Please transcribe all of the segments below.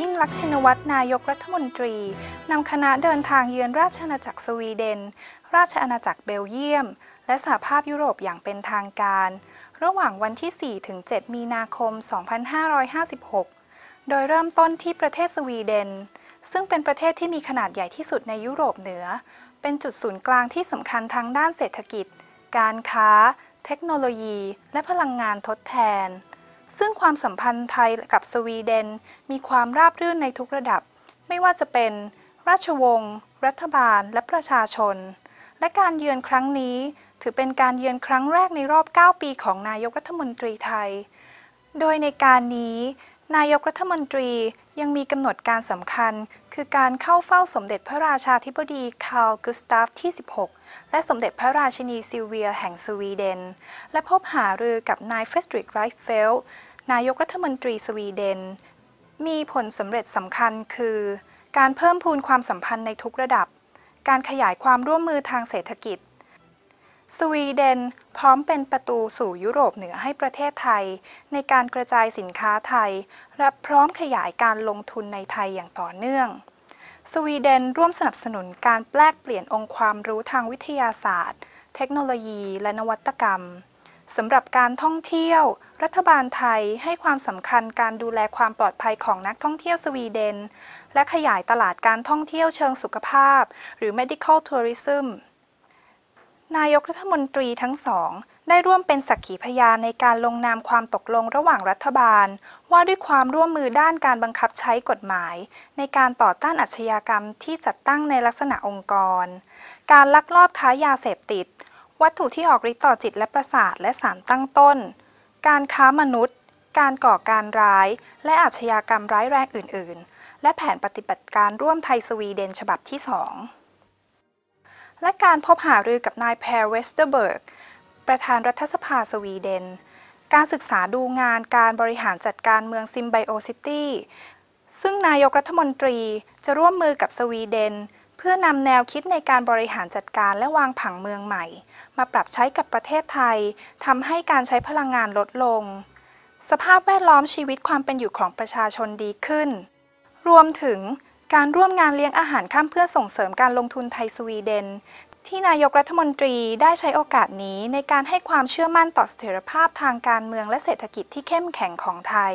ยิ่งลักษณ์ชินวัตรนายกรัฐมนตรีนำคณะเดินทางเยือนราชอาณาจักรสวีเดน ราชอาณาจักรเบลเยียม และสหภาพยุโรปอย่างเป็นทางการ ระหว่างวันที่ 4 ถึง 7 มีนาคม 2556 โดยเริ่มต้นที่ประเทศสวีเดน ซึ่งเป็นประเทศที่มีขนาดใหญ่ที่สุดในยุโรปเหนือ เป็นจุดศูนย์กลางที่สำคัญทางด้านเศรษฐกิจ การค้า เทคโนโลยี และพลังงานทดแทน ซึ่งความสัมพันธ์ไทยกับสวีเดน มีความราบรื่นในทุกระดับ ไม่ว่าจะเป็น ราชวงศ์ รัฐบาล และประชาชน และการเยือนครั้งนี้ ถือเป็นการเยือนครั้งแรกในรอบ 9 ปีของนายกรัฐมนตรีไทย โดยในการนี้ นายกรัฐมนตรี ยังมีกำหนดการสำคัญ คือการเข้าเฝ้าสมเด็จพระราชาธิบดีคาร์ลกุสตาฟที่ 16 และสมเด็จพระราชินีซิลเวียแห่งสวีเดน และพบหารือกับนายเฟสตริกไรฟเฟลนายกรัฐมนตรีสวีเดน มีผลสำเร็จสำคัญคือ การเพิ่มพูนความสัมพันธ์ในทุกระดับ การขยายความร่วมมือทางเศรษฐกิจ สวีเดน พร้อมเป็นประตูสู่ยุโรปเหนือให้ประเทศไทย ในการกระจายสินค้าไทย และพร้อมขยายการลงทุนในไทยอย่างต่อเนื่อง สวีเดนร่วมสนับสนุนการแปลกเปลี่ยนองค์ความรู้ทางวิทยาศาสตร์ เทคโนโลยีและนวัตกรรมสำหรับการท่องเที่ยว รัฐบาลไทยให้ความสำคัญการดูแลความปลอดภัยของนักท่องเที่ยวสวีเดน และขยายตลาดการท่องเที่ยวเชิงสุขภาพ หรือ medical tourism นายกรัฐมนตรีทั้งสองได้ร่วมเป็นสักขีพยานในการลงนามความตกลงระหว่างรัฐบาล ว่าด้วยความร่วมมือด้านการบังคับใช้กฎหมาย ในการต่อต้านอาชญากรรมที่จัดตั้งในลักษณะองค์กร การลักลอบค้ายาเสพติด วัตถุที่ออกฤทธิ์ต่อจิตและประสาทและสารตั้งต้น การค้ามนุษย์ การก่อการร้าย และอาชญากรรมร้ายแรงอื่น ๆ และแผนปฏิบัติการร่วมไทยสวีเดนฉบับที่2 และการพบหารือกับนายแพรเวสเตอร์เบิร์ก ประธานรัฐสภาสวีเดน การศึกษาดูงานการบริหารจัดการเมืองซิมไบโอซิตี้ ซึ่งนายกรัฐมนตรีจะร่วมมือกับสวีเดน เพื่อนำแนวคิดในการบริหารจัดการและวางผังเมืองใหม่ มาปรับใช้กับประเทศไทยทำให้การใช้พลังงานลดลง สภาพแวดล้อมชีวิตความเป็นอยู่ของประชาชนดีขึ้น รวมถึง การร่วมงานเลี้ยงอาหารค่ำเพื่อส่งเสริมการลงทุนไทยสวีเดน ที่นายกรัฐมนตรีได้ใช้โอกาสนี้ในการให้ความเชื่อมั่นต่อเสถียรภาพทางการเมืองและเศรษฐกิจที่เข้มแข็งของไทย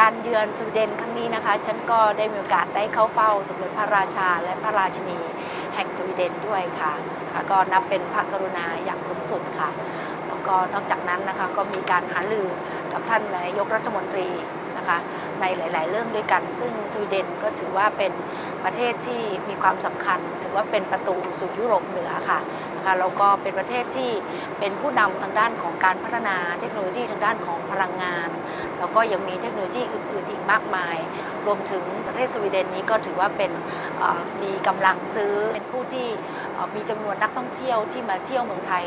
การเยือนสวีเดนครั้งนี้นะคะ ฉันก็ได้มีโอกาสได้เข้าเฝ้าสมเด็จพระราชาและพระราชินี แห่งสวีเดนด้วยค่ะค่ะก็นับเป็นพระกรุณาอย่างสูงสุดค่ะ แล้วก็นอกจากนั้นนะคะก็มีการหารือกับท่านนายกรัฐมนตรี นะคะในหลาย ๆ เรื่องด้วยกัน ซึ่งสวีเดนก็ถือว่าเป็นประเทศที่มีความสำคัญ ถือว่าเป็นประตูสู่ยุโรปเหนือค่ะ นะคะแล้วก็เป็นประเทศที่เป็นผู้นำทางด้านของการพัฒนาเทคโนโลยีทางด้านของพลังงาน แล้วก็ยังมีเทคโนโลยีอื่น ๆ อีกมากมาย รวมถึงประเทศสวีเดนนี้ก็ถือว่าเป็นมีกำลังซื้อเป็นผู้ที่มีจำนวนนักท่องเที่ยวที่มาเที่ยวเมืองไทย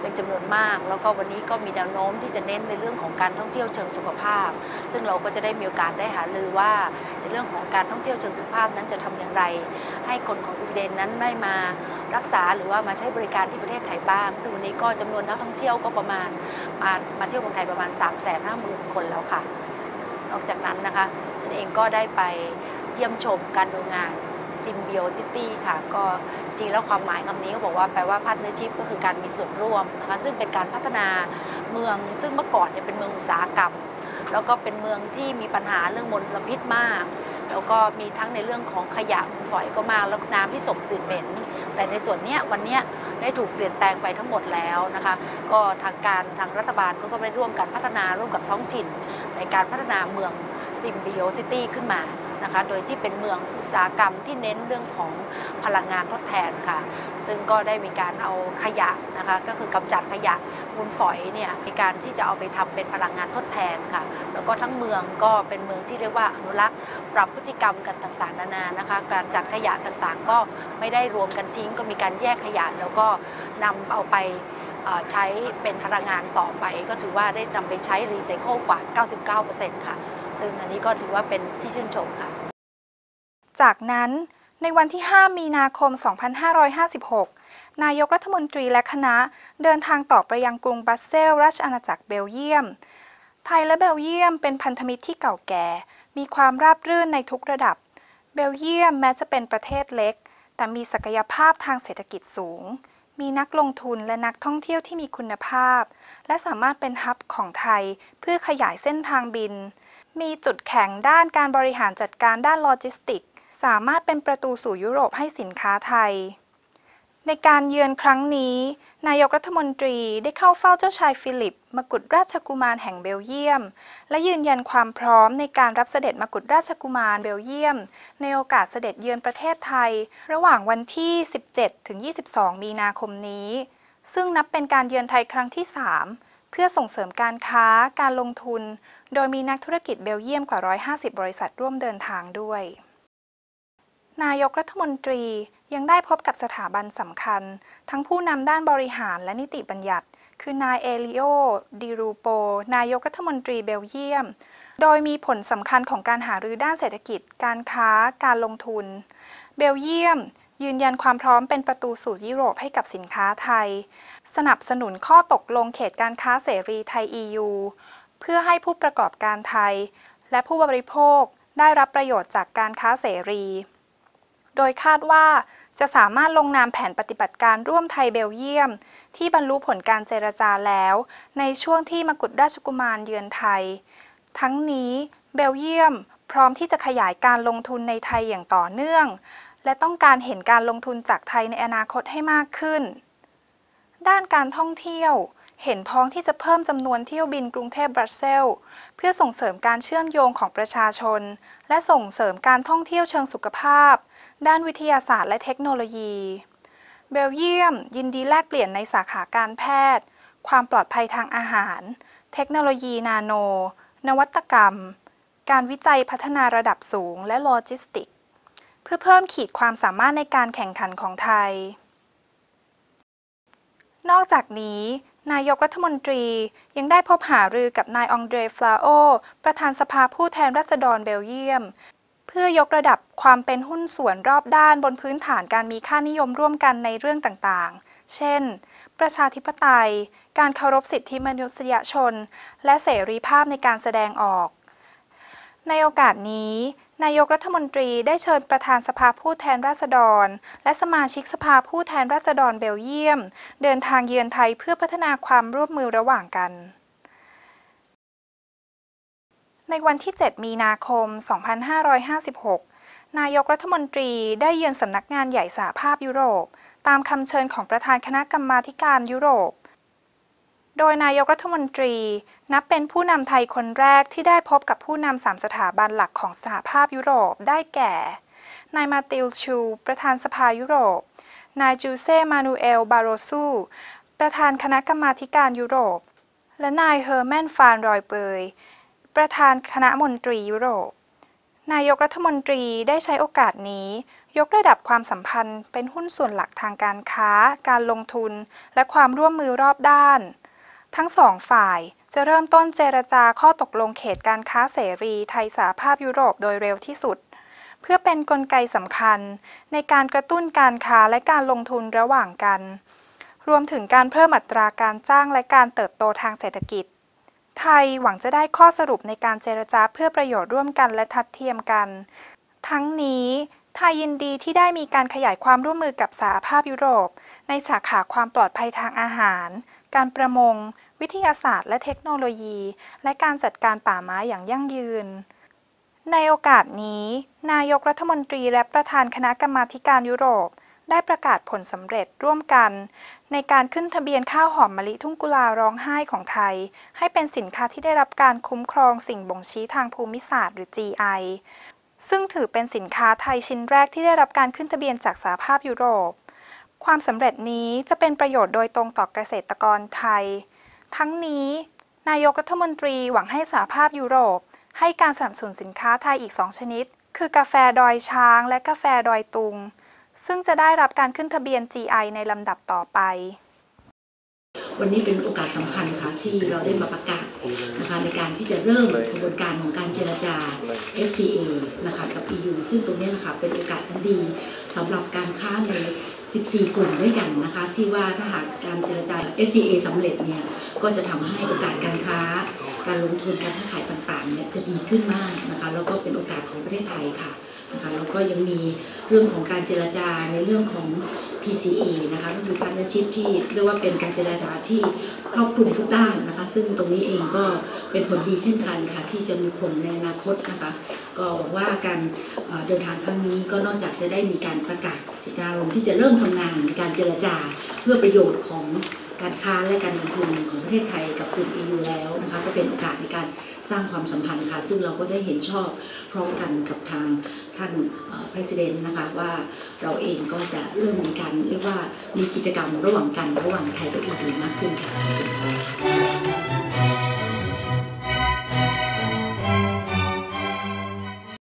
เป็นจำนวนมาก แล้วก็วันนี้ก็มีแนวโน้มที่จะเน้นในเรื่องของการท่องเที่ยวเชิงสุขภาพ ซึ่งเราก็จะได้มีโอกาสได้หารือว่า ในเรื่องของการท่องเที่ยวเชิงสุขภาพนั้นจะทำอย่างไร ให้คนของสวีเดนนั้นได้มา รักษาหรือว่ามาใช้บริการที่ประเทศไทยบ้าง ซึ่งวันนี้ก็จำนวนนักท่องเที่ยวก็ประมาณมามาเที่ยวเมืองไทยประมาณ 3 5 0 0 0 0 คนแล้วค่ะ นอกจากนั้นนะคะฉันเองก็ได้ไปเยี่ยมชมการดูงานซิมเบียซิตี้ค่ะ ก็จริงแล้วความหมายคำนี้ก็บอกว่าแปลว่าพาร์ทเนอร์ชิพก็คือการมีส่วนร่วมนะคะ ซึ่งเป็นการพัฒนา เมือง ซึ่งเมื่อก่อนเนี่ยเป็นเมืองอุตสาหกรรม แล้วก็เป็นเมืองที่มีปัญหาเรื่องมลพิษมาก แล้วก็มีทั้งในเรื่องของขยะมูลฝอยก็มากแล้วน้ำที่ส่งกลิ่นเหม็น แต่ในส่วนนี้วันนี้ได้ถูกเปลี่ยนแปลงไปทั้งหมดแล้วนะคะ ก็ทางการทางรัฐบาลก็ก็ได้ร่วมกันพัฒนาร่วมกับท้องถิ่นในการพัฒนาเมืองซิมบิโอซิตี้ขึ้นมา นะคะ โดยที่เป็นเมืองอุตสาหกรรมที่เน้นเรื่องของพลังงานทดแทนค่ะ ซึ่งก็ได้มีการเอาขยะนะคะ ก็คือกำจัดขยะมูลฝอยเนี่ยในการที่จะเอาไปทำเป็นพลังงานทดแทนค่ะ แล้วก็ทั้งเมืองก็เป็นเมืองที่เรียกว่าอนุรักษ์ ปรับพฤติกรรมกันต่างๆ นานานะคะ การจัดขยะต่างๆ ก็ไม่ได้รวมกันทิ้ง ก็มีการแยกขยะแล้วก็นำเอาไปใช้เป็นพลังงานต่อไป ก็ถือว่าได้นำไปใช้รีไซเคิลกว่า 99%ค่ะ ซึ่งอันนี้ก็ถือว่าเป็นที่ชื่นชมค่ะ จากนั้นในวันที่ 5 มีนาคม 2556 นายกรัฐมนตรีและคณะเดินทางต่อไปยังกรุงบรัสเซลส์ราชอาณาจักรเบลเยียม ไทยและเบลเยียมเป็นพันธมิตรที่เก่าแก่ มีความราบรื่นในทุกระดับ เบลเยียมแม้จะเป็นประเทศเล็ก แต่มีศักยภาพทางเศรษฐกิจสูง มีนักลงทุนและนักท่องเที่ยวที่มีคุณภาพ และสามารถเป็นฮับของไทยเพื่อขยายเส้นทางบิน มีจุดแข็งด้านการบริหารจัดการด้านโลจิสติก สามารถเป็นประตูสู่ยุโรปให้สินค้าไทย ในการเยือนครั้งนี้ นายกรัฐมนตรีได้เข้าเฝ้าเจ้าชายฟิลิป มกุฎราชกุมารแห่งเบลเยียม และยืนยันความพร้อมในการรับเสด็จมกุฎราชกุมารเบลเยียม ในโอกาสเสด็จเยือนประเทศไทย ระหว่างวันที่ 17-22 มีนาคมนี้ ซึ่งนับเป็นการเยือนไทยครั้งที่ 3 เพื่อส่งเสริมการค้าการลงทุน โดยมีนักธุรกิจเบลเยียมกว่า 150 บริษัทร่วมเดินทางด้วย นายกรัฐมนตรียังได้พบกับสถาบันสำคัญ ทั้งผู้นำด้านบริหารและนิติบัญญัติ คือนายเอลิโอดิรูโป นายกรัฐมนตรีเบลเยียม โดยมีผลสำคัญของการหารือด้านเศรษฐกิจ การค้า การลงทุน เบลเยียม ยืนยันความพร้อมเป็นประตูสู่ยุโรปให้กับสินค้าไทย สนับสนุนข้อตกลงเขตการค้าเสรีไทย EU เพื่อให้ผู้ประกอบการไทย และผู้บริโภคได้รับประโยชน์จากการค้าเสรี โดยคาดว่าจะสามารถลงนามแผนปฏิบัติการร่วมไทยเบลเยียม ที่บรรลุผลการเจรจาแล้ว ในช่วงที่มกุฎราชกุมารเยือนไทย ทั้งนี้เบลเยียมพร้อมที่จะขยายการลงทุนในไทยอย่างต่อเนื่อง และต้องการเห็นการลงทุนจากไทยในอนาคตให้มากขึ้น ด้านการท่องเที่ยว เห็นพ้องที่จะเพิ่มจำนวนเที่ยวบินกรุงเทพบรัสเซล เพื่อส่งเสริมการเชื่อมโยงของประชาชน และส่งเสริมการท่องเที่ยวเชิงสุขภาพ ด้านวิทยาศาสตร์และเทคโนโลยี เบลเยียม ยินดีแลกเปลี่ยนในสาขาการแพทย์ ความปลอดภัยทางอาหาร เทคโนโลยีนาโน นวัตกรรม การวิจัยพัฒนาระดับสูงและโลจิสติก พื่อเพิ่มขีดความสามารถในการแข่งขันของไทย นอกจากนี้ นายกรัฐมนตรียังได้พบหารือกับนายองเดรฟลาโอ ประธานสภาผู้แทนราษฎรเบลเยียม เพื่อยกระดับความเป็นหุ้นส่วนรอบด้านบนพื้นฐานการมีค่านิยมร่วมกันในเรื่องต่างๆ เช่น ประชาธิปไตย การเคารพสิทธิมนุษยชน และเสรีภาพในการแสดงออก ในโอกาสนี้ นายกรัฐมนตรีได้เชิญประธานสภาผู้แทนราษฎร และสมาชิกสภาผู้แทนราษฎรเบลเยียม เดินทางเยือนไทยเพื่อพัฒนาความร่วมมือระหว่างกัน ในวันที่ 7 มีนาคม 2556 นายกรัฐมนตรีได้เยือนสำนักงานใหญ่สหภาพยุโรป ตามคำเชิญของประธานคณะกรรมาธิการยุโรป โดยนายกรัฐมนตรี นับเป็นผู้นำไทยคนแรกที่ได้พบกับผู้นำสามสถาบันหลักของสหภาพยุโรปได้แก่ นายมาติลชู ประธานสภายุโรป นายจูเซ่มานูเอล บาโรซู ประธานคณะกรรมาการยุโรป และนายเฮอร์แมน ฟานรอยเบย ประธานคณะมนตรียุโรป นายกรัฐมนตรีได้ใช้โอกาสนี้ยกระดับความสัมพันธ์เป็นหุ้นส่วนหลักทางการค้า การลงทุน และความร่วมมือรอบด้าน ทั้งสองฝ่ายจะเริ่มต้นเจรจาข้อตกลงเขตการค้าเสรีไทยสหภาพยุโรปโดยเร็วที่สุด เพื่อเป็นนกลไกสำคัญ ในการกระตุ้นการค้าและการลงทุนระหว่างกัน รวมถึงการเพิ่มอัตราการจ้างและการเติบโตทางเศรษฐกิจ ไทยหวังจะได้ข้อสรุปในการเจรจาเพื่อประโยชน์ร่วมกันและทัดเทียมกัน ทั้งนี้ไทยยินดีที่ได้มีการขยายความร่วมมือกับสหภาพยุโรป ในสาขาความปลอดภัยทางอาหาร การประมง วิทยาศาสตร์ และเทคโนโลยี และการจัดการป่าไม้อย่างยั่งยืน ในโอกาสนี้ นายกรัฐมนตรีและประธานคณะกรรมาการยุโรป ได้ประกาศผลสำเร็จร่วมกัน ในการขึ้นทะเบียนข้าวหอมมะลิทุ่งกุลาร้องไห้ของไทย ให้เป็นสินค้าที่ได้รับการคุ้มครองสิ่งบ่งชี้ทางภูมิศาสตร์หรือ GI ซึ่งถือเป็นสินค้าไทยชิ้นแรกที่ได้รับการขึ้นทะเบียนจากสหภาพยุโรป ความสำเร็จนี้จะเป็นประโยชน์โดยตรงต่อเกษตรกรไทย ทั้งนี้ นายกรัฐมนตรีหวังให้สหภาพยุโรป ให้การสนับสนุนสินค้าไทยอีก 2 ชนิด คือกาแฟดอยช้างและกาแฟดอยตุง ซึ่งจะได้รับการขึ้นทะเบียน GI ในลำดับต่อไปวันนี้เป็นโอกาสสำคัญค่ะที่เราได้มาประกาศนะคะในการที่จะเริ่มกระบวนการของการเจรจา FTA นะคะกับ EU ซึ่งตรงนี้นะคะเป็นโอกาสที่ดีสำหรับการค้าใน 14 กลุ่มด้วยกันนะคะที่ว่าถ้าหากการเจรจา FTA สำเร็จเนี่ยก็จะทำให้โอกาสการค้า การลงทุนการค้าขายต่างๆเนี่ยจะดีขึ้นมากนะคะแล้วก็เป็นโอกาสของประเทศไทยค่ะนะคะแล้วก็ยังมีเรื่องของการเจรจาในเรื่องของ PCE นะคะก็คือ partnership ที่เรียกว่าเป็นการเจรจาที่ครอบคลุมทุกด้านนะคะ ซึ่งตรงนี้เองก็เป็นผลดีเช่นกันค่ะ ที่จะมีผลในอนาคตนะคะ ก็หวังว่าการเดินทางครั้งนี้ก็นอกจากจะได้มีการประกาศเจตนารลงที่จะเริ่มทำงานในการเจรจาเพื่อประโยชน์ของ การค้าและการลงทุนของประเทศไทยกับกลุ่ม EU แล้วนะคะก็เป็นโอกาสในการสร้างความสัมพันธ์ค่ะซึ่งเราก็ได้เห็นชอบพร้อมกันกับทางท่านประธานนะคะว่าเราเองก็จะเริ่มมีการเรียกว่ามีกิจกรรมระหว่างกันระหว่างไทยกับ EU มากขึ้นค่ะ